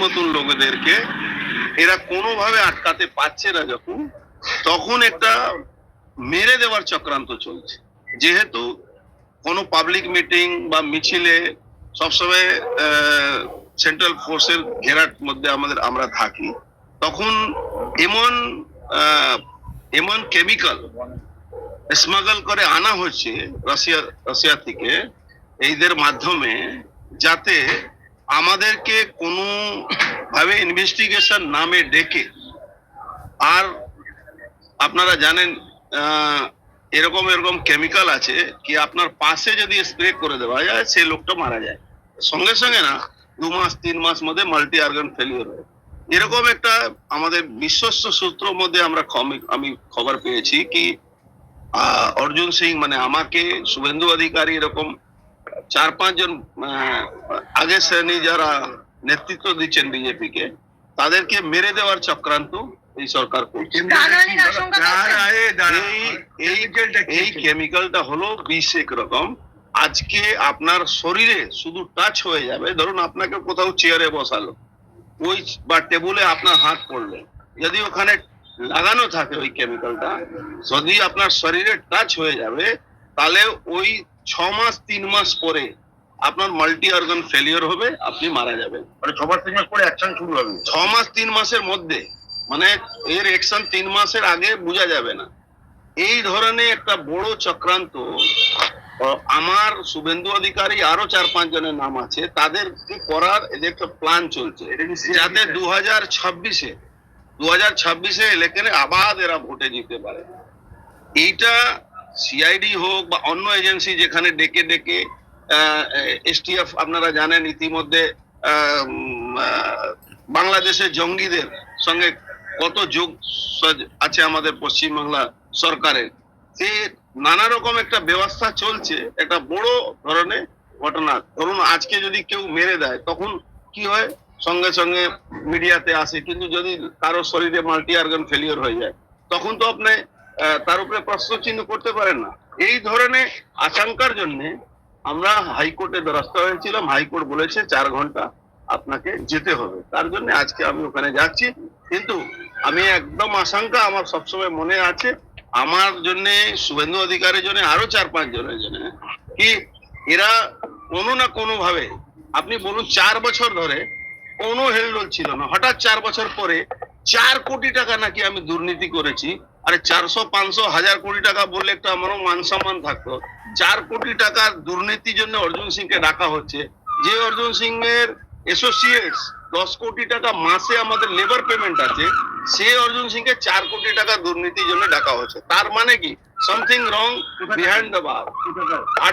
মতন লোকেদেরকে এরা কোনোভাবে আটকাতে পারছে না যখন, তখন একটা মেরে দেওয়ার চক্রান্ত চলছে। যেহেতু কোনো পাবলিক মিটিং বা মিছিলে সবসময় সেন্ট্রাল ফোর্সের ঘেরার মধ্যে আমাদের আমরা থাকি, তখন এমন এমন কেমিক্যাল স্মাগল করে আনা হচ্ছে রাশিয়া রাশিয়া থেকে, এইদের মাধ্যমে যাতে আমাদেরকে কোনো ভাবে ইনভেস্টিগেশন নামে ডেকে। আর আপনারা জানেন এরকম এরকম কেমিক্যাল আছে কি আপনার পাশে যদি স্প্রে করে দেওয়া যায়, সেই লোকটা মারা যায়। সঙ্গে সঙ্গে না, দু মাস, তিন মাস মধ্যে মাল্টি অর্গান ফেলিওর হয়। এরকম একটা আমাদের বিশ্বস্ত সূত্র মধ্যে আমরা আমি খবর পেয়েছি কি অর্জুন সিং মানে আমাকে শুভেন্দু অধিকারী এরকম চার পাঁচজন আগের শ্রেণি যারা নেতৃত্ব দিচ্ছেন বিজেপি কে তাদেরকে মেরে দেওয়ার চক্রান্ত এই সরকার করছে? এই কেমিক্যালটা হলো বিষ এক রকম। আজকে আপনার শরীরে শুধু টাচ হয়ে যাবে। ধরুন আপনাকে কোথাও চেয়ারে বসালো ওই বা টেবুলে আপনার হাত পড়ল। যদি ওখানে লাগানো থাকে ওই কেমিক্যালটা যদি আপনার শরীরে টাচ হয়ে যাবে তাহলে ওই ছ মাস তিন মাস পরে আপনার মাল্টি অর্গান ফেলিওর হবে আপনি মারা যাবেন। মানে ছ মাস তিন মাস পরে অ্যাকশন শুরু হবে। ছ মাস তিন মাসের মধ্যে। মানে এর অ্যাকশন তিন মাসের আগে বোঝা যাবে না। এই ধরনের একটা বড় চক্রান্ত আমার শুভেন্দু অধিকারী আরও চার পাঁচ জনের নাম আছে তাদেরকে করার এদের একটা প্ল্যান চলছে। যাতে দু হাজার ছাব্বিশে দু হাজার ছাব্বিশে ইলেকশনে আবার এরা ভোটে জিতে পারে। এইটা সিআইডি হোক বা অন্য এজেন্সি যেখানে ডেকে ডেকে এসটিএফ আপনারা জানেন ইতিমধ্যে বাংলাদেশের জঙ্গিদের সঙ্গে কত যোগ আছে আমাদের পশ্চিমবাংলা সরকারের। সে নানা রকম একটা ব্যবস্থা চলছে, একটা বড় ধরনের ঘটনা। ধরুন আজকে যদি কেউ মেরে দেয়, তখন কি হয়? সঙ্গে সঙ্গে মিডিয়াতে আসে, কিন্তু যদি কারও শরীরে মাল্টি অর্গান ফেলিওর হয়ে যায়, তখন তো আপনি তার উপরে প্রশ্ন চিহ্ন করতে পারেন না। এই ধরনের আশঙ্কার জন্য আমরা হাইকোর্টে দ্বারস্থ হয়েছিলাম। হাইকোর্ট বলেছে চার ঘণ্টা আপনাকে যেতে হবে। তার জন্য আজকে আমি ওখানে যাচ্ছি। কিন্তু আমি একদম আশঙ্কা, আমার সবসময় মনে আছে, আমার জন্য, শুভেন্দু অধিকারের জন্য, আরও চার পাঁচ জনের জন্য, কি এরা কোনো না কোনো ভাবে আপনি বলুন চার বছর ধরে কোনো হেলডোল ছিল না। হঠাৎ চার বছর পরে চার কোটি টাকা নাকি আমি দুর্নীতি করেছি আরে চারশো পাঁচশো হাজার কোটি টাকা বললে একটু আমারও মান সম্মান থাকতো। চার কোটি টাকার দুর্নীতির জন্য অর্জুন সিংকে ডাকা হচ্ছে। যে অর্জুন সিং এর অ্যাসোসিয়েটস দশ কোটি টাকা মাসে আমাদের লেবার পেমেন্ট আছে সে অর্জুন সিংকে চার কোটি টাকা দুর্নীতির জন্য ডাকা হচ্ছে। তার মানে কি? Something wrong behind the bar R